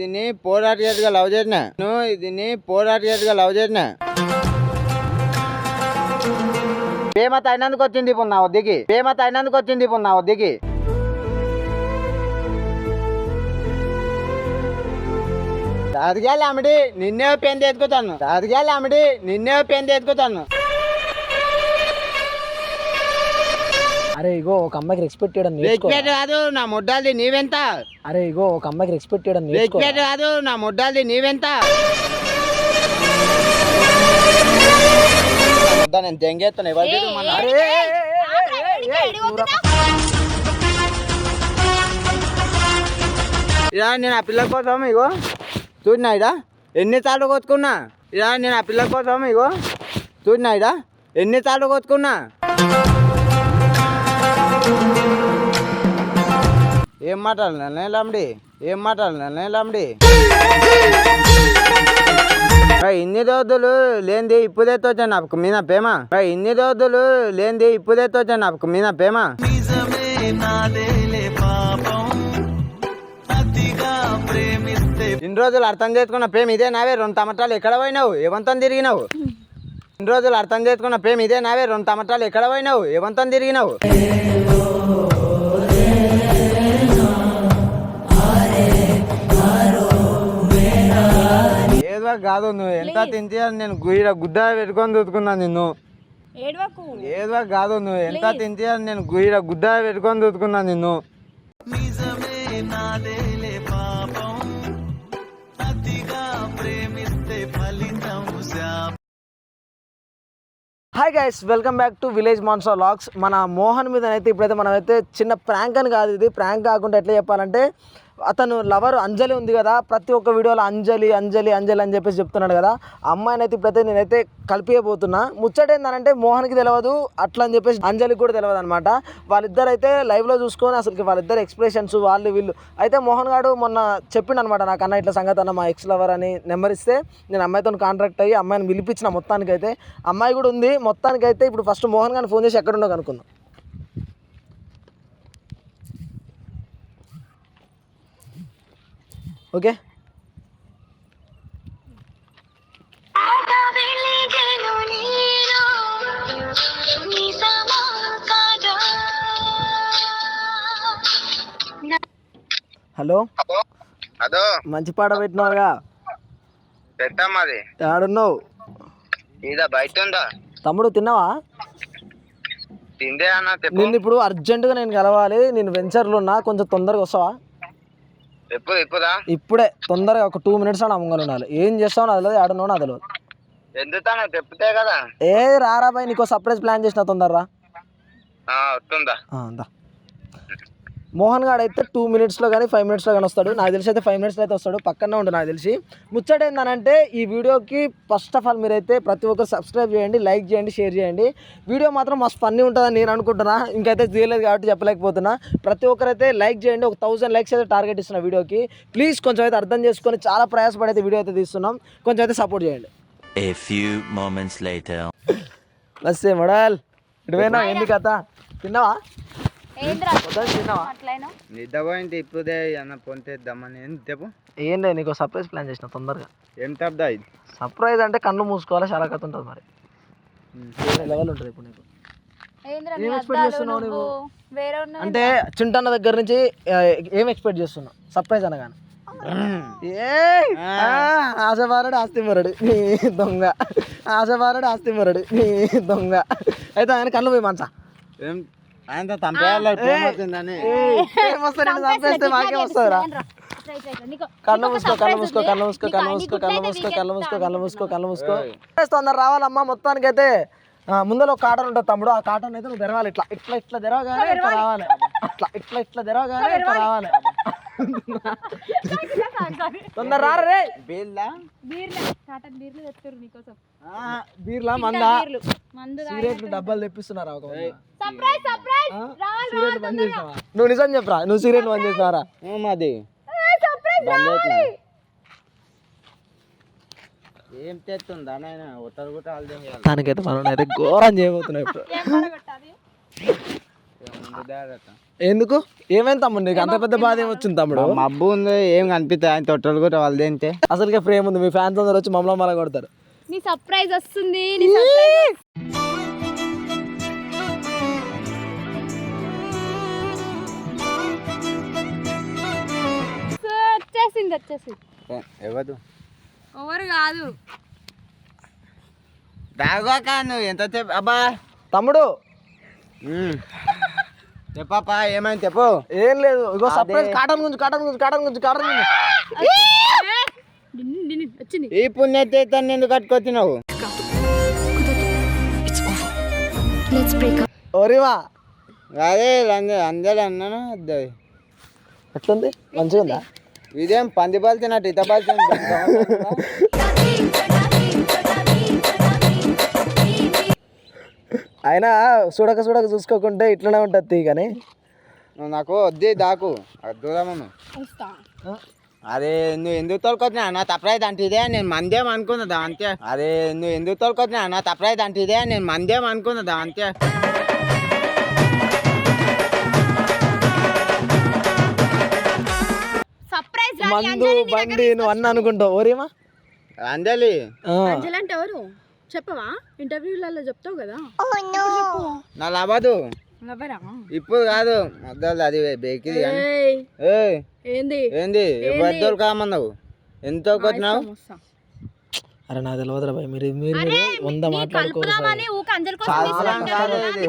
దీన్ని పోరాటగా లవ్ చేసిన. నేను దీన్ని పోరాటగా లవ్ చేసిన. ప్రేమత అయినందుకు వచ్చింది ఇప్పుడు నా వద్దకి. ప్రేమత అయినందుకు వచ్చింది ఇప్పుడు నా వద్దకి. దాదిగాలి ఆమెడి నిన్నే పెన్ ఎత్తుకుతాను దాదిగాలి ఆమెడి నిన్నే పెన్ ఎత్తుకుతాను అరే ఇగో ఒక అమ్మాయికి రెస్పెక్ట్ చేయడం నేర్చుకో. రెస్పెక్ట్ కాదు నా ముడ్డాది నీవెంత? అరే ఇగో ఒక అమ్మాయికి రెస్పెక్ట్ చేయడం నేర్చుకో. రెస్పెక్ట్ కాదు నా ముడ్డాది నీవెంత? వద్దా నేను తెంగేస్తాను ఎవరు చూడు మన- ఇరా నేను ఆ పిల్ల కోసం ఇగో చూడినా ఇడా? ఎన్ని తాళ్ళు కొట్టుకున్నా? ఇరా నేను ఆ పిల్ల కోసం ఇగో చూడినా ఇడా? ఎన్ని తాళ్ళు కొట్టుకున్నా? ఏం మాట్లాడినా నేలాండి ఏం మాట్లాడినా నేలాండి ఇన్ని రోజులు లేనిది ఇప్పుడే తోచా నాకు మీద ప్రేమ? ఇన్ని రోజులు లేనిది ఇప్పుడే తోచా నాకు మీద ప్రేమ? ఇన్ని రోజులు అర్థం చేసుకున్న ప్రేమ ఇదే నావే రెండు టమాటాలు ఎక్కడ పోయినావు? ఏవంతం తిరిగినావు? ఇన్ని రోజులు అర్థం చేసుకున్న ప్రేమ ఇదే నావే రెండు టమాటాలు ఎక్కడ పోయినావు? ఏవంతం తిరిగినావు? కాదు నువ్వు ఎంత తింటే నేను గుయ్య గుడ్డ పెట్టుకొని చూసుకున్నాను నిన్ను. ఏడవకు. ఏదో కాదు నువ్వు ఎంత తింటే నేను గుయ్య గుడ్డ పెట్టుకొని చూసుకున్నాను నిన్ను. Hi guys welcome back to village Mansa logs మన మోహన్ మీద అయితే ఇప్పుడైతే మనం అయితే చిన్న ప్రాంక్ అని కాదు ఇది. ప్రాంక్ కాకుండా ఎట్లా చెప్పాలంటే అతను లవర్ అంజలి ఉంది కదా ప్రతి ఒక్క వీడియోలో అంజలి అంజలి అంజలి అని చెప్పేసి చెప్తున్నాడు కదా ఆ అమ్మాయిని అయితే ఇప్పుడైతే నేనైతే కలిపియబోతున్నా. ముచ్చటేందనంటే మోహన్కి తెలియదు అట్లా అని చెప్పేసి అంజలికి కూడా తెలియదు అనమాట వాళ్ళిద్దరు అయితే లైవ్లో చూసుకొని అసలు వాళ్ళిద్దరు ఎక్స్ప్రెషన్స్ వాళ్ళు వీళ్ళు. అయితే మోహన్ గారు మొన్న చెప్పిండు అనమాట నాకు అన్న ఇట్లా సంగతి అన్న మా ఎక్స్ లవర్ అని నెంబర్ ఇస్తే నేను అమ్మాయితో కాంట్రాక్ట్ అయ్యి అమ్మాయిని పిలిపించిన మొత్తానికి అయితే అమ్మాయి కూడా ఉంది మొత్తానికి అయితే ఇప్పుడు ఫస్ట్ మోహన్ గారిని ఫోన్ చేసి ఎక్కడుండో కనుక్కుందాం ఓకే? హలో? అదో? మంచి పాట పెట్టినావుగా. పెట్టమ్మది ఆడున్నావు ఇద బయట ఉందా తమ్ముడు తిన్నావా? తిందే అన్న నిన్ను ఇప్పుడు అర్జెంటుగా నేను కలవాలి నేను వెంచర్లో ఉన్నా కొంచెం తొందరగా వస్తావా? ఎప్పుడు ఎప్పుడా? ఇప్పుడే తొందరగా ఒక టూ మినిట్స్ అని అమ్మగారు ఉండాలి. ఏం చేస్తావు అది తెలియదు ఆడున్నావు అది తెలియదు ఎందుతాను చెప్తే కదా. ఏ రారా బాయ్ నీకో సర్ప్రైజ్ ప్లాన్ చేసిన తొందరరా? వస్తుందా. మోహన్ గాడు అయితే టూ మినిట్స్లో కానీ ఫైవ్ మినిట్స్లో కానీ వస్తాడు. నాకు తెలిసి అయితే ఫైవ్ మినిట్స్లో అయితే వస్తాడు. పక్కనే ఉండు నాకు తెలిసి. ముచ్చట ఏంటంటే ఈ వీడియోకి ఫస్ట్ ఆఫ్ ఆల్ మీరైతే ప్రతి ఒక్కరు సబ్స్క్రైబ్ చేయండి లైక్ చేయండి షేర్ చేయండి. వీడియో మాత్రం మస్తు ఫన్నీ ఉంటుందని నేను అనుకుంటున్నా. ఇంకైతే తీయలేదు కాబట్టి చెప్పలేకపోతున్నా. ప్రతి ఒక్కరైతే లైక్ చేయండి. ఒక థౌసండ్ లైక్స్ అయితే టార్గెట్ ఇస్తున్నా వీడియోకి. ప్లీజ్ కొంచెం అయితే అర్థం చేసుకొని చాలా ప్రయాసపడి అయితే వీడియో అయితే తీస్తున్నాం. కొంచెం అయితే సపోర్ట్ చేయండి. A few moments later. బస్సే మోడల్. ఇటువైనా ఏంది కథ? తిన్నావా? నిద్రపోయింది ఇప్పుడే అన్న పొంతేద్దామని ఏం చెప్పు. ఏం లేదు నీకు సర్ప్రైజ్ ప్లాన్ చేసిన తొందరగా. ఏం తప్పదా ఇది? సర్ప్రైజ్ అంటే కన్ను మూసుకోవాలి చాలా కథ ఉంటుంది మరి. లెవెల్ ఉంటుంది ఇప్పుడు నీకు. అంటే చింటన్న దగ్గర నుంచి ఏం ఎక్స్పెక్ట్ చేస్తున్నావు? సర్ప్రైజ్ అనగానే. ఆశవారుడు ఆస్తి మరడు నీ దొంగ. ఆశవారుడు ఆస్తి మరడు నీ దొంగ. అయితే ఆయన కళ్ళు పోయి మంచా? ఏం ఆయన తంపేయాలి ప్రేమ వచ్చిందని. చంపేస్తే మాకే వస్తుందిరా కళ్ళు మూసుకో కళ్ళు మూసుకో కళ్ళు మూసుకో కళ్ళు మూసుకో కళ్ళు మూసుకో కళ్ళు మూసుకో కళ్ళు మూసుకో. కళ్ళు మూసుకో తొందర రావాలమ్మా మొత్తానికి అయితే ముందర ఒక కాటన్ ఉంటుంది తమ్ముడు. ఆ కాటన్ అయితే నువ్వు తెరవాలి ఇట్లా. ఇట్లా ఇట్లా తెరవగానే ఇట్లా రావాలి అట్లా ఇట్లా ఇట్లా తెరవగానే ఇట్లా రావాలి తొందర రారా రే. బీల్లా బీర్లు. కాటన్ బీర్లు తెచ్చారు నీకోసం. ఆ, బీర్లా మందా? సిగరెట్లు డబ్బాలు తెప్పిస్తున్నారా ఒక? Surprise surprise? సిగరెట్లు బంద్ చేసినావా? నువ్వు నిజం చెప్పరా? నువ్వు సిగరెట్లు బంద్ చేసినారా మాది. సర్ప్రైజ్ ఏం తెస్తుందా నాయన? ఉత్తర కూడా ఆల్దేం దానికైతే మనం అయితే ఘోరం చేయబోతున్నాం ఇప్పుడు. ఎందుకు? ఏమైంది తమ్ముడు నీకు? అంత పెద్ద బాధ ఏమొచ్చింది తమ్ముడు? మబ్బు ఉంది ఏం కనిపిస్తుంది ఆయన తొట్టలు కూడా వాళ్ళది ఏంటి అసలుకే ప్రేమ ఉంది. మీ ఫ్యాన్స్ అందరూ వచ్చి మమ్మల్ని మళ్ళీ కొడతారు. నీ సర్ప్రైజ్ వస్తుంది నీ సర్ప్రైజ్ వచ్చేసింది వచ్చేసింది. ఎవరు? ఎవరు కాదు. దాగోక నువ్వు ఎంతసేపు అబ్బా. తమ్ముడు. చెప్పప్పా ఏమైంది చెప్పు ఏం లేదు ఇగో సర్ప్రైజ్ కాటన్ గురించి కాటన్ గురించి కాటన్ గురించి కాటన్ గురించి ఈ పుణ్యతీర్థాన్ని ఎందుకు కట్టుకొచ్చినావు? ఓరివా అదే అందరూ అందరూ అన్నాను? అదే ఎట్లుంది? మంచిగా ఉందా ఇదేం పంది పలిచినట్టు ఇత పలిచిన అయినా చూడక చూడక చూసుకోకుంటే ఇట్లనే ఉంటుంది కానీ. నువ్వు నాకు వద్ది దాకు. అది దూరమును అరే నువ్వు ఎందుకు తోలుకొచ్చినా? నా తప్పరైతే అంటే ఇదే నేను మందేం అనుకున్నదా? అంతే. అరే నువ్వు ఎందుకు తోలుకొచ్చినా? నా తప్పరైతే అంటే ఇదే నేను మందేం అనుకున్నదా? అంతే. మందు బండి నువ్వు అన్న అనుకుంటావు. ఓరేమా అంజలి. అంజలి అంటే ఎవరు? చెప్పవా? ఇంటర్వ్యూలలో చెప్తావు కదా. నా లభదు ఇప్పుడు కాదు. మొదలు అది ఏయ్, ఏంది? ఏంది? ఎవరు కామన్నావు? ఎంత కొట్టినావు? అరే నా తెలియదురా భయ్. మీరు మీరు మీరు వంద తీసుకొచ్చాను.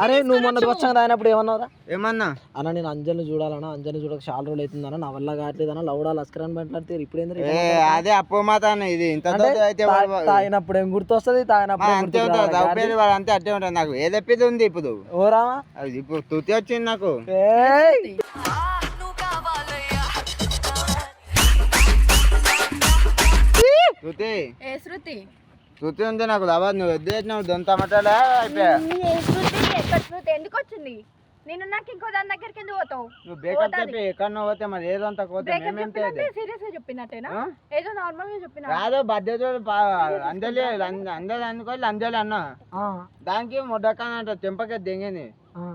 అరే నువ్వు మొన్న వచ్చాక తాగినప్పుడు ఏమన్నావురా? ఏమన్నా? అన్న నేను అంజలిని చూడాలన్నా అంజలిని చూడక చాలా రోజులు అవుతుందన్న నా వల్ల కావట్లేదన్న లౌడా లస్కరాన్ని మాట్లాడితే ఇప్పుడు ఏంది ఏ అదే అప్పు మాట ఇది. ఇంత తాగినప్పుడు ఏం గుర్తొస్తుంది? తాగినప్పుడు అంతే ఉంటుంది అంతే అట్టే ఉంటుంది నాకు. ఏ తెప్పిది ఉంది ఇప్పుడు. ఓ రామా? అది ఇప్పుడు తుతి వచ్చింది నాకు. తుతి ఏ శృతి? తుతి ఉంది నాకు లవ నువ్వు ఎద్దేసినావు దొంత మటాలా అయిపోయా. ఏ శృతి? ఎక్కడ శృతి? ఎందుకు వచ్చింది? నేను నాకు ఇంకో దాని దగ్గరికి ఎందుకు పోతావు? నువ్వు బేకప్ చెప్పి ఎక్కడో పోతే మరి ఏదంతా పోతే బ్రేకప్ మేమేం చెప్పినట్టే చేయదు సీరియస్గా చెప్పినట్టేనా? ఆ? ఏదో నార్మల్గా చెప్పిన? కాదు బాధ్యత అంజలి అంద- అందరి అనుకోవాలి అంజలి అన్న. ఆ, దానికి మొడ్డకాన అంట తెంపకే దింగింది. ఆ.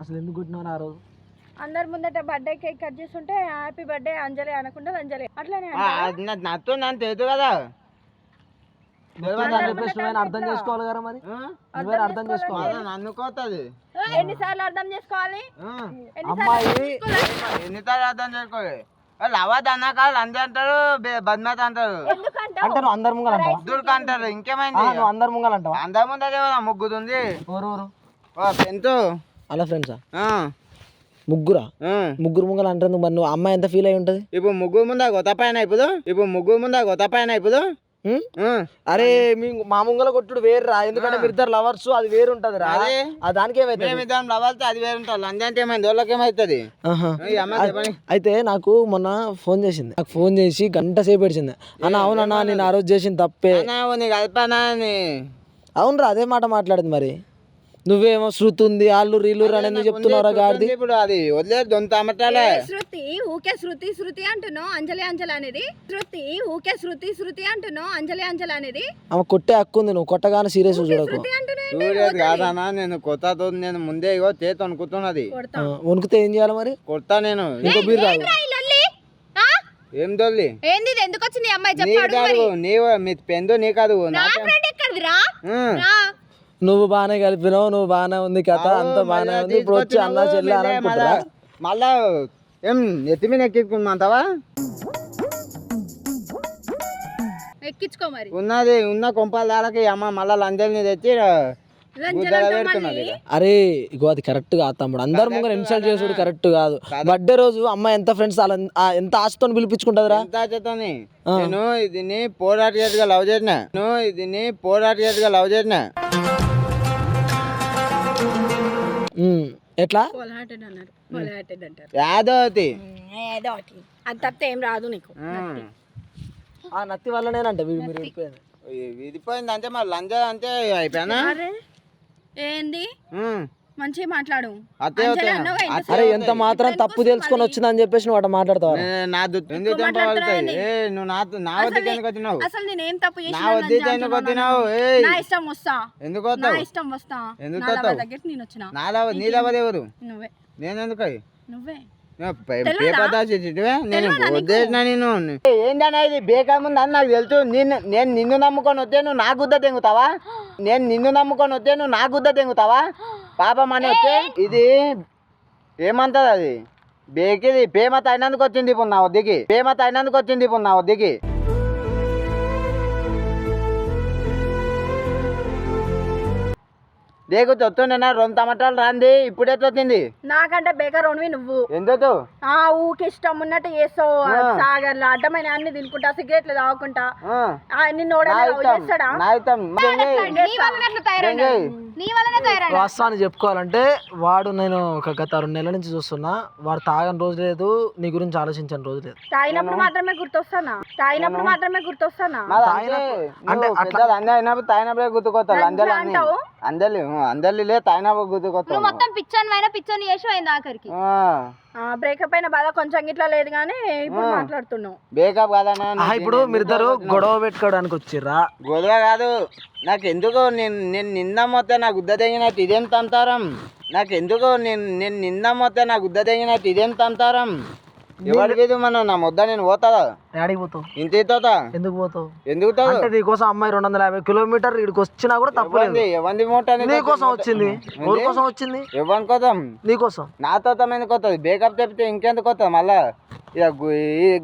అసలు ఎందుకు కొట్టినావు ఆ రోజు? అందరి ముందట బర్త్డే కేక్ కట్ చేస్తుంటే హ్యాపీ బర్త్డే అంజలి అనకుండా అంజలి అట్లానే నాతో నన్ను తెలుసు కదా. అర్థం చేసుకోవాలి కదా మరి? అర్థం చేసుకోవాలి. అదే నన్ను కోతది. ఎన్నిసార్లు అర్థం చేసుకోవాలి? అమ్మాయి ఎన్నిసార్లు అర్థం చేసుకోవాలి? లవద్ అందరు అంటారు బద్మాత్ అంటారు. ఎందుకంటే అంటే నువ్వు అందరు ముంగలు అంటావా? దుర్గా అంటారు ఆ, ఇంకేమైంది నువ్వు అందరు ముంగలు అంటావా? అందరి ముందు అదే కదా ముగ్గురు ఉంది ఊరు ఊరు ఓ పెంతు. అలా ఫ్రెండ్సా? ఆ, ముగ్గురా. ముగ్గురు ముంగలు అంటారు నువ్వు మరి నువ్వు అమ్మాయి ఎంత ఫీల్ అయి ఉంటుంది? ఇప్పుడు ముగ్గురు ముందా గొత్త పైన ఇప్పుడు ఇప్పుడు ముగ్గురు ముందా గొత్త పైన? ఆ, అరే మీ మా ముంగల కొట్టుడు వేరు రా ఎందుకంటే మీరు ఇద్దరు లవర్స్ అది వేరు ఉంటది రా అదే. దానికి ఏమైతే మేమిద్దరం లవాల్తో అది వేరు ఉంటాం లంజంటే ఏమైంది? వాళ్ళకి ఏమవుతుంది ఈ అమ్మాయి చెప్పని అయితే నాకు మొన్న ఫోన్ చేసింది. నాకు ఫోన్ చేసి గంట సేపు ఏడిచింది. అన్న అవునన్నా నేను ఆ రోజు చేసింది తప్పే. అవునరా అదే మాట మాట్లాడింది మరి. నువ్వేమో శృతి ఉంది వాళ్ళు రీలు అని ఎందుకు చెప్తున్నారా గాడిది. ఇప్పుడు అది వదిలేదు దొంత అమ్మటాలే. శృతి ఊకే శృతి శృతి అంటున్నావు అంజలి అంజలి అనేది? శృతి ఊకే శృతి శృతి అంటున్నావు అంజలి అంజలి అనేది? ఆమె కొట్టే హక్కు ఉంది నువ్వు కొట్టగానే సీరియస్ చూడకు. కాదన్నా నేను కొత్త నేను ముందే ఇగో చేతి అనుకుతున్నది ఆ, వణుకుతే ఏం చేయాలి మరి? కొడతా నేను. ఇంకో బీర్ రాదు ఏం దొల్లి ఏంది ఇది? ఎందుకు వచ్చింది అమ్మాయి నీ చెప్పాడు కాదు నీ మీ పెందు నీ కాదు నా ఫ్రెండ్. రా. నువ్వు బాగానే కలిపినావు నువ్వు బాగానే ఉంది కథ అంత బాగానే ఉంది ఇప్పుడు వచ్చి అన్న చెల్లి అని మళ్ళా- ఏం ఎత్తి మీద ఎక్కించుకుంటావా ఎక్కించుకో మరి. ఉన్నది ఉన్న కొంపాల దాడకి అమ్మ మళ్ళా లంజల్ని తెచ్చి. అరే ఇగో అది కరెక్ట్ కాదు తమ్ముడు. అందరు ముంగర ఇన్సల్ట్ చేసుడు కరెక్ట్ కాదు. బర్త్డే రోజు అమ్మాయి ఎంత ఫ్రెండ్స్ ఎంత ఆశతో పిలిపించుకుంటుందిరా? ఎంత చేతని నేను దీన్ని పోరాటగా లవ్ చేసిన. నేను దీన్ని పోరాటగా లవ్ చేసిన. ఎట్లా? అది ఏం రాదు నీకు. ఆ. నత్తి. వల్లనేనంట వీడు మీరు విడిపోయింది. విడిపోయింది అంటే మరి లంజ అంటే అయిపోయానా? ఏంది. మంచిగా మాట్లాడు. అరే ఎంత మాత్రం తప్పు తెలుసుకొని వచ్చిందని చెప్పేసి నువ్వు అట్లా మాట్లాడతావు? నా నువ్వు నా నా వద్దకు ఎందుకు వచ్చినావు? అసలు నేను ఏం తప్పు నా వద్దకు ఎందుకు వచ్చినావు? నా ఇష్టం వస్తా. ఎందుకు వస్తావు? ఇష్టం వస్తా. ఎందుకు వస్తావు? దగ్గరికి నేను వచ్చిన. నా లవ నీ ఎవరు? నువ్వే. నేను ఎందుకు? నువ్వే ఏంటన్నా ఇది? బేకా ముందు అని నాకు తెలుసు. నిన్ను నేను నిన్ను నమ్ముకొని వస్తే నువ్వు నా గుద్ద తెంగుతావా? నేను నిన్ను నమ్ముకొని వస్తే నువ్వు నా గుద్ద తెంగుతావా? పాపం అని వస్తే ఇది ఏమంటది అది? బేకిది పేమత అయినందుకు వచ్చింది ఇప్పుడు నా వద్దకి. పేమత అయినందుకు వచ్చింది ఇప్పుడు నా వద్దకి. దేకు వస్తుండేనా రెండు టమాటాలు రాంది ఇప్పుడు ఎట్లా వచ్చింది? నాకంటే బేకర్ ఓన్వి నువ్వు. ఎందుకు ఆ ఊకి ఇష్టం ఉన్నట్టు చేస్తావు. ఆ. సాగర్లు అడ్డమైన అన్ని తినుకుంటా సిగరెట్లు తాగుకుంటా. ఆ, ఆ, నిన్ను చేస్తాడా? వాస్తవాన్ని చెప్పుకోవాలంటే వాడు నేను ఒక గత రెండు నెలల నుంచి చూస్తున్నా వాడు తాగని రోజు లేదు నీ గురించి ఆలోచించని రోజు లేదు. తాగినప్పుడు మాత్రమే గుర్తొస్తానా? తాగినప్పుడు మాత్రమే గుర్తొస్తానా? తాగినప్పుడు- అంటే అందరు తాగినప్పుడే అందరు అన్ని. అంటావు? అందరి అందరి లే తాగినప్పుడు గుర్తుకొస్తావు నువ్వు మొత్తం పిచ్చని అయినా పిచ్చని చేసి పోయింది ఆఖరికి. బ్రేకప్ అయిన బాధ కొంచెం ఇట్లా లేదు కానీ ఇప్పుడు మాట్లాడుతున్నావు. బేకప్ కాదన్నా ఇప్పుడు మీరిద్దరు గొడవ పెట్టుకోవడానికి వచ్చిర్రా? గొడవ కాదు. నాకు ఎందుకు నేను నేను నిన్న మొత్తం నా గుద్ద తెగినట్టు ఇదేం తంతారం? నాకు ఎందుకు నేను నేను నిన్న మొత్తం నా గుద్ద తెగినట్టు ఇదేం తంతారం? ఎవరికి ఇది మనం నా ముద్ద నేను పోతుందా? డాడీకి పోతావు. ఇంత అవుతా ఎందుకు పోతావు? ఎందుకు? అంటే నీకోసం అమ్మాయి రెండు వందల యాభై కిలోమీటర్ ఇక్కడికి వచ్చినా కూడా తప్పలేదు ఎవంది మూట నీకోసం వచ్చింది. కోసం వచ్చింది? ఎవరి కోసం? నీకోసం నాతో ఎందుకు వస్తుంది బేకప్ చెప్తే ఇంకెందుకు వస్తుంది మళ్ళా ఇక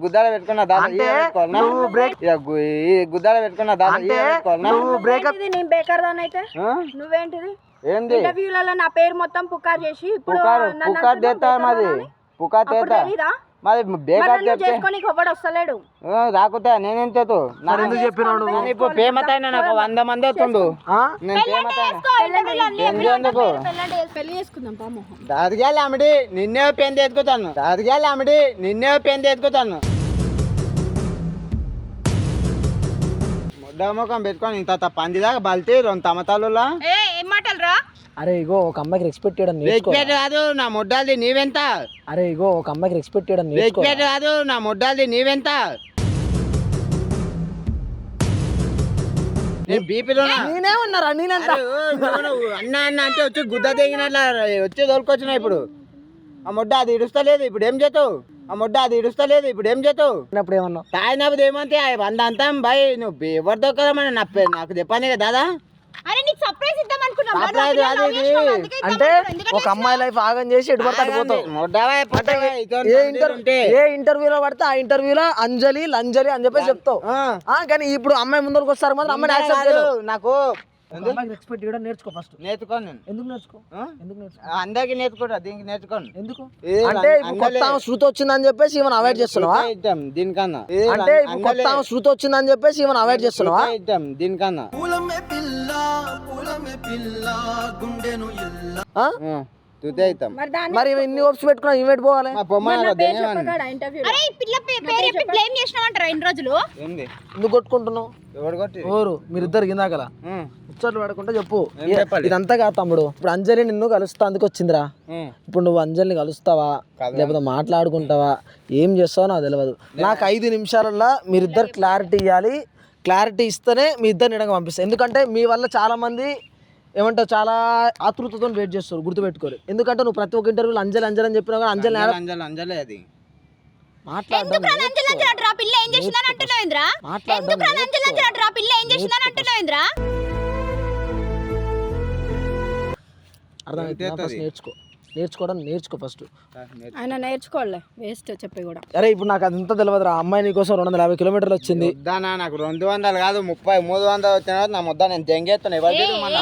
గుద్దాల పెట్టుకున్న దాదా అంటే ఇయ్య పెట్టుకోవాలనా? నువ్వు break- ఇక గుద్దాల పెట్టుకున్న దాదా అంటే ఇయ్య పెట్టుకోవాలనా? నువ్వు బ్రేకప్ నేను బేకర్ దానైతే? నువ్వేంటిది? ఏంది? ఇంటర్వ్యూలలో నా పేరు మొత్తం పుకార్ చేసి ఇప్పుడు పుకారు చేస్తా మాది? పుకార్ చేస్తా? మరి నన్ను చెప్తే రాకుతా నేనేం చేతు? ఎందుకు నేను ఇప్పుడు అయినా నాకు వంద మంది వస్తుండు. ఎందుకు? దాదిగాలి ఆమెడి నిన్నే పెన్ ఎత్తుకుతాను. దాదిగాలి ఆమెడి నిన్నే పెన్ ఎత్తుకుతాను. ముద్ద ముఖం పెట్టుకొని ఇంత పందిదాకా బలితే రెండు తమతాలులా ఏ ఏం మాటలు రా? అరే ఇగో ఒక అమ్మాయికి రెస్పెక్ట్ చేయడం నేర్చుకో రెస్పెక్ట్ కాదు నా ముడ్డాల్ది నీవెంత? అరే ఇగో ఒక అమ్మాయికి రెస్పెక్ట్ చేయడం నేర్చుకో రెస్పెక్ట్ కాదు నా ముడ్డాల్ది నీవెంత? నేను బీపీలో నేనే ఉన్నారా? నేనంత? అన్న అన్న అంటే వచ్చి గుద్ద తెగినట్లా వచ్చి తోలుకొచ్చినా ఇప్పుడు. ఆ ముడ్డ అది ఇడుస్తలేదు ఇప్పుడు ఏం చేస్తావు? ఆ ముడ్డ అది ఇడుస్తలేదు ఇప్పుడు ఏం చేస్తావు? అన్నప్పుడు ఏమన్నావు? తాగినప్పుడు ఏమంటే వంద అంతా బాయ్ నువ్వు ఎవరితో కదా మన నాకు చెప్పాను కదా దాదా? అరే నీకు సర్ప్రైజ్ ఇద్దాం అనుకున్నాం. అంటే ఒక అమ్మాయి లైఫ్ ఆగం చేసి ఎటు పడితే ఏ తండ్రి ఇంటర్ ఉంటే. ఏ ఇంటర్వ్యూలో పడితే ఆ ఇంటర్వ్యూలో అంజలి లంజలి అని చెప్పేసి చెప్తావు. కానీ ఇప్పుడు అమ్మాయి ముందరకు వస్తారు మాత్రం చేయలేవు. నాకు రెస్పెక్ట్ నేర్చుకో ఫస్ట్ నేర్చుకోను నేను. ఎందుకు నేర్చుకో? ఆ? ఎందుకు నేర్చుకో? అందరికి నేర్చుకుంటా దీనికి నేర్చుకోను. ఎందుకు? అంటే కొత్త శృతి వచ్చిందని చెప్పేసి ఈమెను అవాయిడ్ చేస్తున్నావా? దీనికన్నా. అంటే కొత్త శృతి వచ్చిందని చెప్పేసి ఈమెను అవాయిడ్ చేస్తున్నావా? దీనికన్నా. ఆ? ఆ, మరి దాన్ని మరి ఇన్ని ఓప్స్ పెట్టుకున్నా ఇన్వైట్ పోవాలి మా బొమ్మ నా నాకు పేరు దేనివని? చెప్పగాడా ఇంటర్వ్యూ అరే ఈ పిల్ల పే- పేరు చెప్పి బ్లేమ్ చేసినావంటారా ఇన్ని రోజులు? ఏంది? ఎందుకు కొట్టుకుంటున్నావు? ఎవడు కొట్టి ఓరు మీరిద్దరు గిందాకలా? ముచ్చట్లు పడకుండా చెప్పు. ఏం ఏ- చెప్పాలి? ఇదంతా కాదు తమ్ముడు. ఇప్పుడు అంజలి నిన్ను కలుస్తా అందుకు వచ్చిందిరా. ఇప్పుడు నువ్వు అంజలిని కలుస్తావా? కలవను. లేకపోతే మాట్లాడుకుంటావా? ఏం చేస్తావో నాకు తెలియదు నాకు ఐదు నిమిషాలలో మీరిద్దరు క్లారిటీ ఇవ్వాలి క్లారిటీ ఇస్తేనే మీ ఇద్దరిని ఇడగా పంపిస్తాను ఎందుకంటే మీ వల్ల చాలా మంది ఏమంటావు చాలా ఆతృతతో వెయిట్ చేస్తారు గుర్తుపెట్టుకోరు. ఎందుకంటే నువ్వు ప్రతి ఒక్క ఇంటర్వ్యూలో అంజలి అంజలి అని చెప్పినా కూడా అంజలి అంజలి అంజలి అంజలి అది. ఆ పిల్ల ఏం చేసిందని అంటున్నావు మాట్లాడడం ఎందుకు ఆ పిల్ల ఏం చేసిందని అంటున్నావు అర్థమైతే నేర్చుకో. నేర్చుకోవడం నేర్చుకో ఫస్ట్. ఆయన నేర్చుకోలే వేస్ట్ చెప్పి కూడా. అరే ఇప్పుడు నాకు అదంతా తెలియదురా అమ్మాయి నీకోసం రెండు వందల యాభై కిలోమీటర్లు వచ్చింది. వద్దానా నాకు రెండు వందలు కాదు ముప్పై మూడు వందలు వచ్చిన తర్వాత నా ముద్ద నేను మన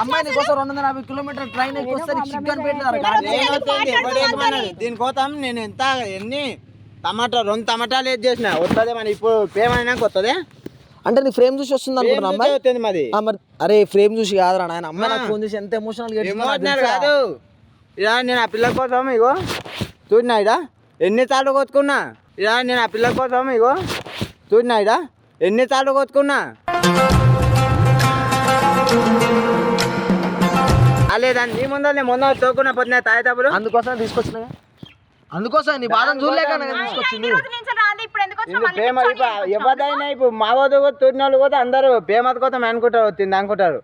అమ్మాయి నీకోసం రెండు వందల యాభై కిలోమీటర్ ట్రైన్ ఎక్కి వస్తే నీకు సిగ్గు అనిపించలేదా? నేను ఎంత ఎన్ని టమాటా రెండు టమాటాలు ఏది చేసిన వస్తుంది మన ఇప్పుడు పేమైనాక వస్తుంది అంటే నీ ఫ్రేమ్ చూసి వస్తుంది అనుకుంటున్నా అమ్మాయి? మరి అరే ఫ్రేమ్ చూసి కాదురా నాయన. అమ్మాయి నాకు ఫోన్ చేసి ఎంత ఎమోషనల్ కాదు. ఇలా నేను ఆ పిల్ల కోసం ఇగో చూడినా ఇడా? ఎన్నిసార్లు కొట్టుకున్నా? ఇలా నేను ఆ పిల్ల కోసం ఇగో చూడినా ఇడా? ఎన్నిసార్లు కొట్టుకున్నా? అలేదండి నీ ముందర నేను ముందర తోకున్నా పొద్దున తాగేటప్పుడు అందుకోసం తీసుకొచ్చినా అందుకోసం నీ బాధను చూడలేక నాకు తీసుకొచ్చింది. మళ్ళీ ఇప్పుడు ఎందుకు ఇది ప్రేమ ఇప్పుడు మా వద్ద తోడిన వాళ్ళు కూడా అందరూ ప్రేమ కోసం అనుకుంటారు వచ్చింది అనుకుంటారు.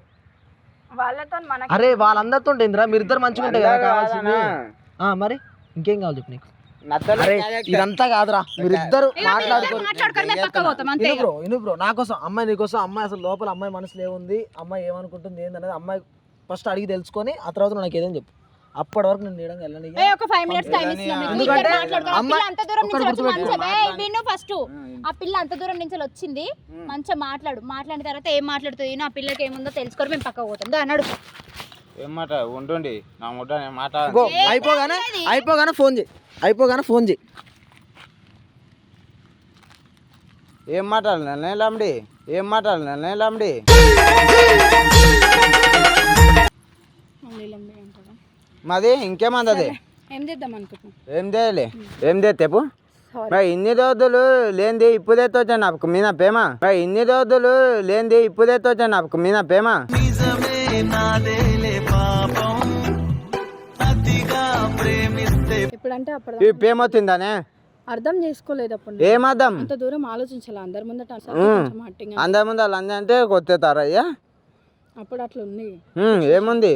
వాళ్ళతో మనకి అరే వాళ్ళందరితో ఉంటుందిరా మీరిద్దరు మంచిగా ఉంటాయి కదా కావాల్సింది. మరి ఇంకేం కావాలి చెప్పు నీకు. ఇదంతా కాదురా మీరిద్దరు మాట్లాడుకో మాట్లాడుకొని మేము పక్క పోతాం అంతే ఇను బ్రో ఇను బ్రో నా కోసం అమ్మాయి నీకోసం అమ్మాయి అసలు లోపల అమ్మాయి మనసులో ఏముంది అమ్మాయి ఏమనుకుంటుంది ఏందనేది అమ్మాయి ఫస్ట్ అడిగి తెలుసుకొని ఆ తర్వాత నాకు ఏదని చెప్పు. అప్పటి వరకు నేను నీడం వెళ్ళని ఏ ఒక ఫైవ్ మినిట్స్ టైం ఇస్తున్నాం మీకు. ఇక్కడ మాట్లాడుకో. ఆ అమ్మ- పిల్ల అంత దూరం నుంచి వచ్చి. మంచిగా ఏ, విను ఫస్ట్ ఆ పిల్ల అంత దూరం నుంచి వచ్చింది. మంచిగా మాట్లాడు. మాట్లాడిన తర్వాత ఏం మాట్లాడుతుంది? ఆ పిల్లకి ఏముందో తెలుసుకొని మేము పక్క పోతాం. దా అన్నాడు. ఏం మాట? ఉంటుండి నా ముడ్డ నేను అయిపోగానే అయిపోగానే ఫోన్ చేయి. అయిపోగానే ఫోన్ చేయి. ఏం మాటలు నెలండి ఏం మాటలు నెలండి మాది ఇంకేమంది అది ఏం చేద్దాం అనుకుంటున్నాం ఏం చేయలే? ఏం మరి ఇన్ని రోజులు లేనిది ఇప్పుడు తెచ్చా నాకు మీద ప్రేమ. మరి ఇన్ని రోజులు లేనిది ఇప్పుడు తెచ్చా నాకు మీద ప్రేమ. ఇప్పుడంటే అప్పుడు ఈ ప్రేమ వచ్చిందానే? అర్థం చేసుకోలేదు అప్పుడు. ఏమర్థం అంత దూరం ఆలోచించాలి? అందరి ముందట అందరి ముందు వాళ్ళు అంది అంటే అప్పుడు అట్లా ఉంది ఏముంది?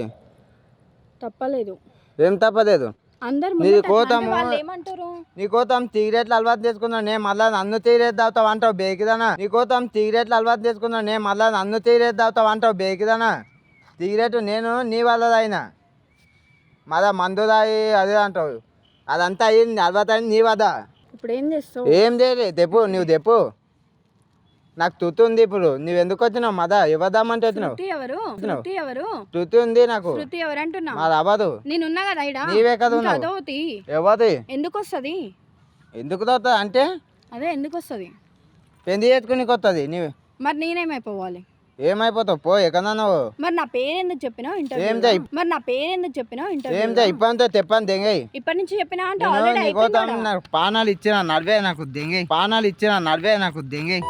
తప్పలేదు. ఏం తప్పలేదు. అంటే వాళ్ళు ఏమంటారు? నీకోసం సిగరెట్లు అలవాటు చేసుకున్నా నేను మళ్ళా నన్ను సిగరెట్ తాగుతావు అంటావు బేకిదానా? నీకోసం సిగరెట్లు అలవాటు చేసుకున్నా నేను మళ్ళా నన్ను సిగరెట్ తాగుతావు అంటావు బేకిదానా? సిగరెట్ నేను నీ వల్ల తాగినా మళ్ళా మందు తాగి అదే అంటావు. అదంతా అయింది అలవాటు అయింది నీ వద్ద. ఇప్పుడు ఏం చేస్తావు? ఏం చేయలే తెప్పు నువ్వు తెప్పు. నాకు తుత్తు ఉంది ఇప్పుడు. నువ్వు ఎందుకు వచ్చినావు? మద ఇవ్వదామంటే వచ్చినావు. శృతి ఎవరు శృతి ఎవరు? తుత్తు ఉంది నాకు. శృతి ఎవరు అంటున్నా మాది అవ్వదు. నేనున్నా కదా ఇడా నీవే కదా ఉన్నావు. ఇవ్వదు ఎందుకు వస్తుంది ఎందుకు తాగుతా అంటే? అదే ఎందుకు వస్తుంది పెంది చేసుకుని కొత్తది. నీవు. మరి నేనేమైపోవాలి? ఏమైపోతావు? పో ఎక్కడా నువ్వు. మరి నా పేరు ఎందుకు చెప్పినావు ఏం ఇంటర్వ్యూ? చేయి? మరి నా పేరు ఎందుకు చెప్పినావు ఏం ఇంటర్వ్యూ? చేయ? ఇప్పటితో తెప్పని దెంగయి ఇప్పటి నుంచి చెప్పినా అంటే నేను ఆల్రెడీ నీకోసం అయిపోయింది నాకు పానాలు ఇచ్చిన నడివే నాకు దెంగయి పానాలు ఇచ్చిన నడివే నాకు దెంగయి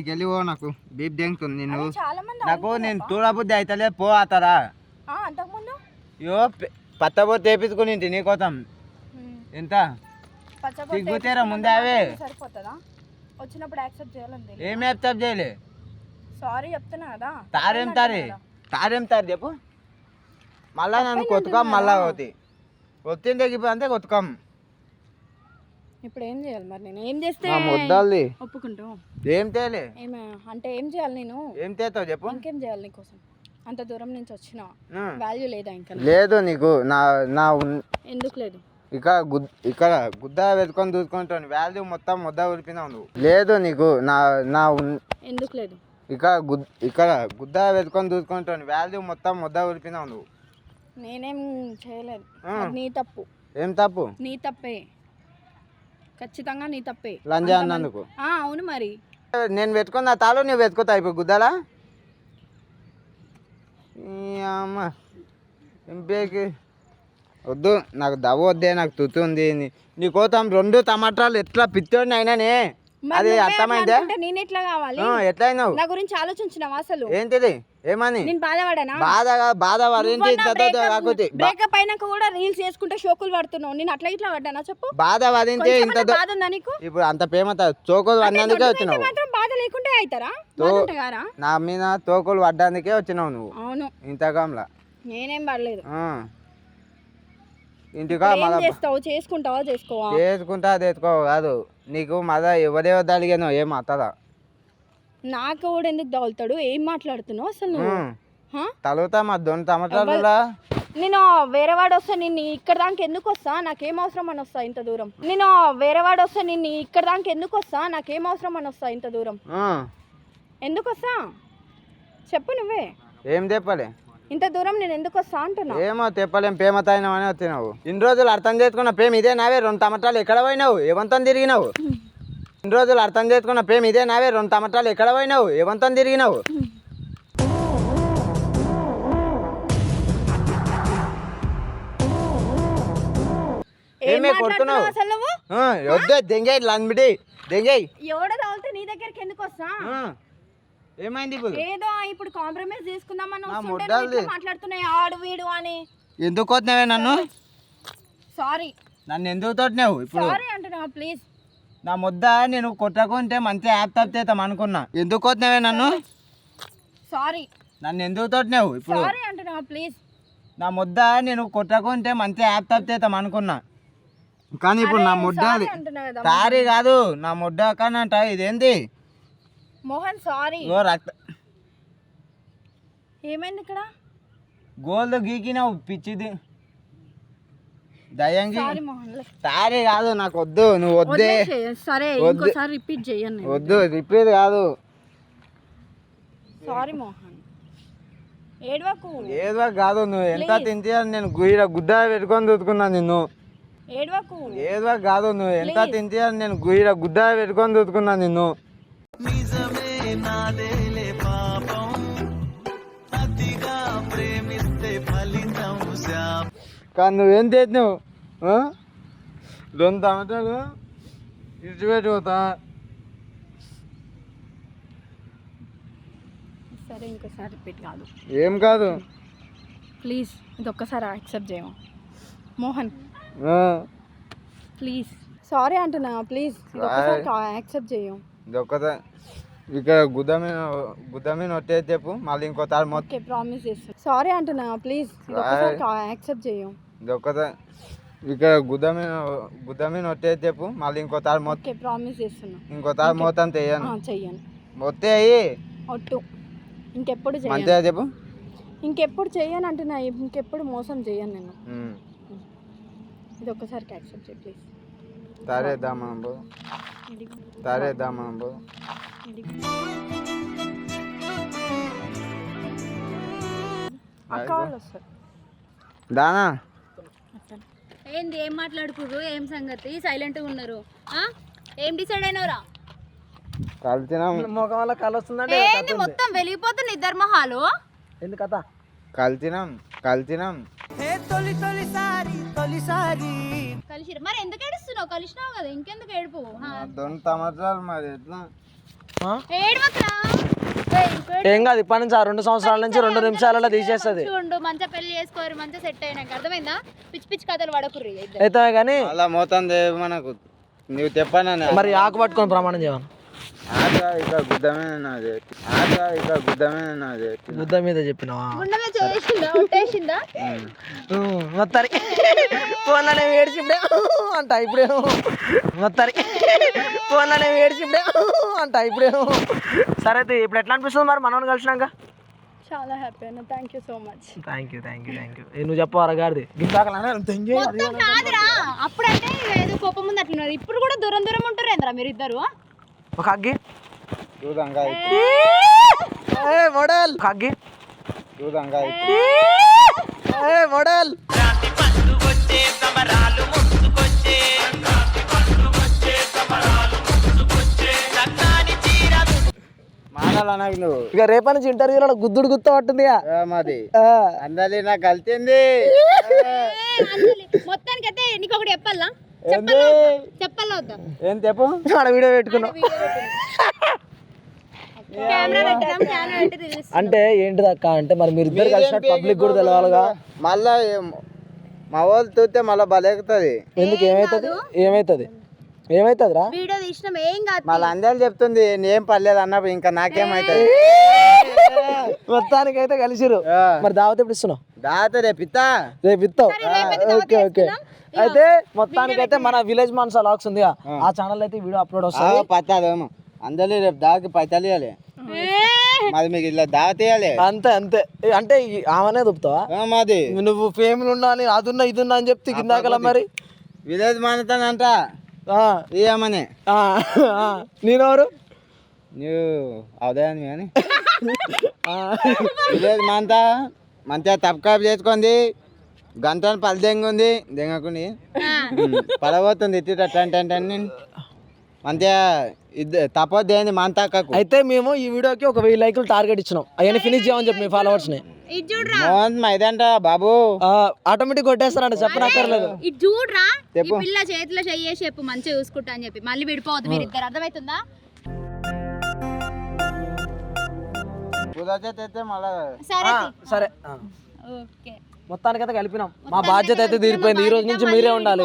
ఈకెళ్ళి పో నాకు. బీప్ దెంగుతుంది చాలా మంది నాకు నేను చూడబుద్ధి అయితలే పో అతరా ఆ, అంతకుముందు? యో పత్తబో తెప్పించుకుని నీకోసం ఎంత? పచ్చబొట్టు సిగ్గుతేరా ముందే అవే. సరిపోతుందా? వచ్చినప్పుడు యాక్సెప్ట్ చేయాలని ఏం యాక్సెప్ట్ చేయలే? సారీ చెప్తున్నా కదా. తారేం తారే? తారేం తారు చెప్పు? మళ్ళా నన్ను కొత్తుకోం మళ్ళా పోతి ఇప్పుడు అంతే కొత్తుకోం ఇప్పుడు ఏం చేయాలి మరి నేను? ఏం చేస్తే మా ముద్దాల్ది. ఒప్పుకుంటావు? ఏం తేలే. ఏమే? అంటే ఏం చేయాలి నేను? ఏం తేతావు చెప్పు. ఇంకేం చేయాలి నీకోసం? అంత దూరం నుంచి వచ్చిన. వాల్యూ లేదా ఇంకా? లేదు నీకు. నా నా ఉన్- ఎందుకు లేదు? ఇక్కడ గుద్ ఇక్కడ గుద్ద వెతుకొని చూసుకుంటాను వాల్యూ మొత్తం ముద్ద ఉడిపినావు నువ్వు. లేదు నీకు. నా నా ఉన్- ఎందుకు లేదు? ఇక్కడ గుద్ ఇక్కడ గుద్ద వెతుకొని చూసుకుంటాను వాల్యూ మొత్తం ముద్ద ఉడిపినావు నువ్వు. నేనేం చేయలేదు. ఆ. అది నీ తప్పు. ఏం తప్పు? నీ తప్పే. ఖచ్చితంగా నీ తప్పే. లంజా అన్నందుకు? ఆ, అవును మరి. నేను పెట్టుకున్న తాళు నువ్వు వెతుకుతా ఇప్పుడు గుద్దలా? ఈ అమ్మ వద్దు నాకు దవ్వ వద్దే నాకు తుతుంది నీ కోసం రెండు టమాటాలు ఎట్లా అయినానే మరి అది అర్థమైందే? నేను ఎట్లా కావాలి? ఎట్లా అయినావు నా గురించి ఆలోచించినావా అసలు? ఏంటిది? ఏమని? నేను బాధపడానా? బాధ బాధ కాకపోతే బ్రేకప్ అయినాక కూడా రీల్స్ చేసుకుంటే షోకులు పడుతున్నావు. నేను అట్లా ఇట్లా పడ్డానా చెప్పు? బాధ వరించి ఇంత బాధ ఉందా నీకు? ఇప్పుడు అంత ప్రేమ చోకులు పడినందుకే వచ్చినావు. మాత్రం బాధ లేకుంటే అవుతారా నా మీద తోకులు పడ్డానికే వచ్చినావు నువ్వు. అవును. ఇంతకంలా. నేనేం పడలేదు. ఇంటికా ఏం మళ్ళా చేస్తావు? చేసుకుంటావా చేసుకోవా? చేసుకుంటా తెచ్చుకో కాదు. నీకు మళ్ళా ఎవరే వద్ద అడిగాను ఏం అత్తదా? నాకు కూడా ఎందుకు తగులుతాడు? ఏం మాట్లాడుతున్నావు అసలు నువ్వు? హా? తలుగుతా మా దొంగ టమాటాలు నేను వేరే వాడు వస్తే నిన్ను ఇక్కడ దానికి ఎందుకు వస్తా? నాకేం అవసరం అని వస్తా ఇంత దూరం. నేను వేరే వాడు వస్తే నిన్ను ఇక్కడ దానికి ఎందుకు వస్తా? నాకేం అవసరం అని వస్తా ఇంత దూరం. ఎందుకు వస్తా? చెప్పు నువ్వే. ఏం తెప్పలే ఇంత దూరం నేను ఎందుకు వస్తా అంటున్నా ఏమో తెప్పలేం ప్రేమ తాగినావని వచ్చినావు ఇన్ని రోజులు అర్థం చేసుకున్న ప్రేమ ఇదే నావే రెండు టమాటాలు ఎక్కడ పోయినావు? ఏవంతో తిరిగినావు? ఇన్ని రోజులు అర్థం చేసుకున్న ప్రేమ ఇదే నావే రెండు టమాటాలు ఎక్కడ పోయినావు? ఏవంతో తిరిగినావు? ఏమే కొడుతున్నావు? అసలు వద్దు దెంగేయి లంబిడి దెంగేయి. ఎవడ తగిలితే నీ దగ్గరికి ఎందుకు వస్తా. ఏమైంది ఇప్పుడు? ఏదో ఇప్పుడు కాంప్రమైజ్ చేసుకుందామని నా వస్తుంటే ముడ్డాలు నువ్వు ఇట్లా మాట్లాడుతున్నాయి ఆడు వీడు అని. ఎందుకు కొట్టినావే నన్ను? సారీ నన్ను ఎందుకు తొట్టినావు ఇప్పుడు? సారీ ప్లీజ్ నా ముద్ద నేను కొట్టకుంటే మంచిగా యాప్ తప్పేతాం అనుకున్నా. ఎందుకు కొట్టినావే నన్ను? సారీ నన్ను ఎందుకు తొట్టినావు ఇప్పుడు? సారీ ప్లీజ్ నా ముద్ద నేను కొట్టకుంటే మంచిగా యాప్ తప్పేతాం అనుకున్నా. కానీ ఇప్పుడు నా కదా సారీ కాదు నా ముద్ద కానీ అంట ఇదేంది? మోహన్ సారీ ఓ రక్త ఏమైంది ఇక్కడ? గోల్డ్ గీకినావు పిచ్చిది. దయంగి సారీ మోహన్ లే. సారీ కాదు నాకు వద్దు నువ్వు వద్దే. వదిలేసేయ్. సరే వద్దు. ఇంకోసారి రిపీట్ చేయను నేను. వద్దు రిపేర్ కాదు. సారీ మోహన్. ఏడవకు. ఏదో కాదు నువ్వు ఎంత తింటే నేను గుయ్య గుద్ద పెట్టుకొని చూసుకున్నా నిన్ను. ఏడవకు. ఏదో కాదు నువ్వు ఎంత తింటే నేను గుయ్య గుద్ద పెట్టుకొని చూసుకున్నా నిన్ను. కానీ నువ్వేం చేసినావు? రెండు టమాటాలు ఇచ్చిపెట్టుకోతా సరే ఇంకోసారి రిపీట్ కాదు. ఏం కాదు? ప్లీజ్ ఇది ఒక్కసారి యాక్సెప్ట్ చేయము. మోహన్ ప్లీజ్. సారీ అంటున్నా ప్లీజ్ ఇది ఒక్కసారి యాక్సెప్ట్ చేయం ఒక్కదా ఇక్కడ గుద్ద మీద గుద్ద మీద చెప్పు మళ్ళీ ఇంకోసారి మొత్తం. ఓకే ప్రామిస్ చేస్తాను సారీ అంటున్నా ప్లీజ్ ఒక్కసారి యాక్సెప్ట్ చేయం. ఒక్కదా ఇక్కడ గుద్ద మీద గుద్ద మీద చెప్పు మళ్ళీ ఇంకోసారి మొత్తం. ఓకే ప్రామిస్ చేస్తున్నా. ఇంకోసారి మొత్తం తెయ్యను. చెయ్యను. మొత్తం అయ్యి. ఒట్టు. ఇంకెప్పుడు చేయను మంచిగా చెప్పు. ఇంకెప్పుడు చెయ్యను అంటున్నా ఇంకెప్పుడు మోసం చేయను నేను. ఇది ఒక్కసారి యాక్సెప్ట్ చేయి ప్లీజ్ సరే సరే వాళ్ళు వస్తారు. దానా? ఏంది ఏం మాట్లాడుకుర్రు? ఏం సంగతి? సైలెంట్గా ఉన్నారు. ఆ? ఏం డిసైడ్ అయినవరా? కలిసినాం ముఖం వల్ల కళ వస్తుందంటే ఏంది మొత్తం వెలిగిపోతుంది ఇద్దరు మొహాలు? ఎందుకు కథ? కలిసినాం కలిసినాం కలిసిరు. మరి ఎందుకు ఏడుస్తున్నావు? కలిసినావు కదా ఇంకెందుకు ఏడుపు? ఆ. రెండు టమాటాలు మరి ఎట్లా? ఏడవకురా? ఏం కాదు ఇప్పటి నుంచి ఆ రెండు సంవత్సరాల నుంచి రెండు నిమిషాలలో తీసేస్తుంది. ఉండు మంచిగా పెళ్ళి చేసుకోరు మంచిగా సెట్ అయినాక. అర్థమైందా? పిచ్చి పిచ్చి కథలు పడకుర్రి ఇద్దరు. అయితే కానీ అలా మోతాంది మనకు. నువ్వు చెప్పానని మరి ఆకు పట్టుకొని ప్రమాణం చేయమను ఆట ఇక గుద్దమే నాది. ఆట ఇక గుద్దమే నాది. బుద్ధ మీద చెప్పినావా? మొత్తానికి. ఫోన్లోనే ఏడిచి ఇప్పుడే. అంట ఇప్పుడే. మొత్తానికి. ఫోన్లోనే ఏడిచి ఇప్పుడే. అంట ఇప్పుడే. సరే అయితే ఇప్పుడు ఎట్లా అనిపిస్తుంది మరి మనోని కలిసినాక? చాలా హ్యాపీ అన్న. Thank you so much thank you thank you thank you నువ్వు చెప్పవారా గారిది? కాదురా. అప్పుడంటే ఏదో కోపం ఉంది అట్లున్నారు ఇప్పుడు కూడా దూరం దూరం ఉంటారు ఏంద్రా మీరు ఇద్దరు? ఒక అగ్గి చూదంగా ఏ మోడల్. ఒక అగ్గి చూదంగా ఏ మోడల్. మాటలు నాకు నువ్వు ఇక రేపటి నుంచి ఇంటర్వ్యూలో గుద్దుడు గుత్త పట్టుంది మాది. ఆ, అందరి నాకు కలిసింది మొత్తానికి అయితే నీకు ఒకటి చెప్పాలా? ఏం చెప్పు? ఆడ వీడియో పెట్టుకున్నాం. అంటే ఏంటిది అక్క? అంటే మరి మీరు ఇద్దరు కలిసినట్టు పబ్లిక్ కూడా తెలవాలిగా? మళ్ళా మా వాళ్ళు చూస్తే మళ్ళీ బలెక్కుతుంది ఎందుకు ఏమవుతుంది ఏమవుతుంది ఏమవుతుంది రా వీడియో తీసినాం ఏం కాదు. మళ్ళీ అందరు చెప్తుంది ఏం పర్లేదు అన్నప్పుడు ఇంకా నాకేమవుతుంది మొత్తానికి అయితే కలిసిరు. మరి దావత్ ఎప్పుడు ఇస్తున్నావు? దాత రేపు ఇత్తా రేపు ఇస్తావు ఓకే ఓకే. అయితే మొత్తానికి అయితే మన విలేజ్ మాన్సా లాక్స్ ఉంది ఆ. ఛానల్ అయితే వీడియో అప్లోడ్ వస్తుంది. పత్తాదేమో అందరి రేపు దాకి పైసలు ఇవ్వాలి. మాది మీకు ఇలా దావత్ ఇవ్వాలి అంతే అంతే. అంటే ఆమెనే దుపుతావా ఆ, మాది. నువ్వు ఫేమ్ ఉన్నా అని అదున్నా ఇదున్నా అని చెప్తే కిందాకలా మరి? విలేజ్ మానుతానంట ఆ, ఇయ్యమని ఆ, ఆ. నేనెవరు? నువ్వు అవుదాయని కానీ విలేజ్ మాంతా మంచిగా తప్పకాపు చేసుకుంది. గంటను పది దెంగ ఉంది దెంగకుంది పడబోతుంది ఇట్టి ఇద్దరు తప్పొద్దు ఏంది మంతాకకు. అయితే మేము ఈ వీడియోకి ఒక వెయ్యి లైకులు టార్గెట్ ఇచ్చినాం. అవన్నీ ఫినిష్ చేయమని చెప్పి మీ ఫాలోవర్స్ని. ఇది చూడరా. మోహన్ మైదంట బాబు. ఆటోమేటిక్ కొట్టేస్తారంట చెప్పనక్కర్లేదు. ఇది చూడరా. ఈ చెప్పు. పిల్ల చేతిలో చెయ్యేసి చెప్పు మంచిగా చూసుకుంటా అని చెప్పి. మళ్ళీ విడిపోవద్దు మీరు ఇద్దరు అర్థమవుతుందా సరే సరే. ఓకే. మొత్తానికైతే కలిపినాం. మా బాధ్యత అయితే తీరిపోయింది. ఈ రోజు నుంచి మీరే ఉండాలి.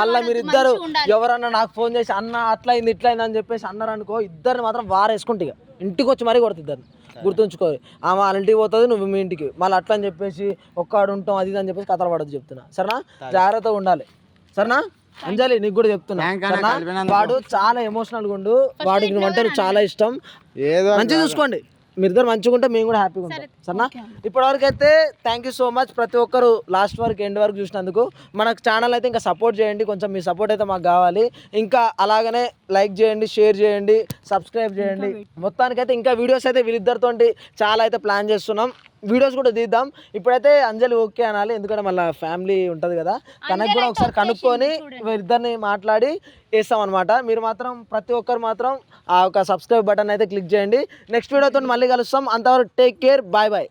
మళ్ళీ మీరు ఇద్దరు ఎవరన్నా నాకు ఫోన్ చేసి అన్న అట్లా అయింది ఇట్లా అయింది అని చెప్పేసి అన్నారు అనుకో ఇద్దరిని మాత్రం వారేసుకుంటే ఇక. ఇంటికి వచ్చి మరీ కొడుతుంది గుర్తుంచుకో ఆమె వాళ్ళ ఇంటికి పోతుంది నువ్వు మీ ఇంటికి. మళ్ళీ అట్లా అని చెప్పేసి ఒక్కడు ఉంటాం అది ఇది అని చెప్పేసి కథలు పడదు చెప్తున్నా. సరేనా? జాగ్రత్తగా ఉండాలి. సరేనా? అంజలి నీకు కూడా చెప్తున్నా. వాడు చాలా ఎమోషనల్ ఉండు. వాడికి నువ్వు అంటే చాలా ఇష్టం. ఏదో మంచిగా చూసుకోండి. మీరు ఇద్దరు మంచిగా ఉంటే మేము కూడా హ్యాపీగా ఉంటాం. సరేనా? ఇప్పటివరకు అయితే థ్యాంక్ యూ సో మచ్ ప్రతి ఒక్కరు లాస్ట్ వరకు ఎండ్ వరకు చూసినందుకు మన ఛానల్ అయితే ఇంకా సపోర్ట్ చేయండి. కొంచెం మీ సపోర్ట్ అయితే మాకు కావాలి. ఇంకా అలాగనే లైక్ చేయండి షేర్ చేయండి సబ్స్క్రైబ్ చేయండి. మొత్తానికైతే ఇంకా వీడియోస్ అయితే వీళ్ళిద్దరితో చాలా అయితే ప్లాన్ చేస్తున్నాం. వీడియోస్ కూడా తీద్దాం. ఇప్పుడైతే అంజలి ఓకే అనాలి ఎందుకంటే మళ్ళీ ఫ్యామిలీ ఉంటుంది కదా. తనకు కూడా ఒకసారి కనుక్కొని వీరిద్దరిని మాట్లాడి వేస్తాం అనమాట మీరు మాత్రం ప్రతి ఒక్కరు మాత్రం ఆ ఒక సబ్స్క్రైబ్ బటన్ అయితే క్లిక్ చేయండి. నెక్స్ట్ వీడియోతో మళ్ళీ కలుస్తాం. అంతవరకు టేక్ కేర్ బాయ్ బాయ్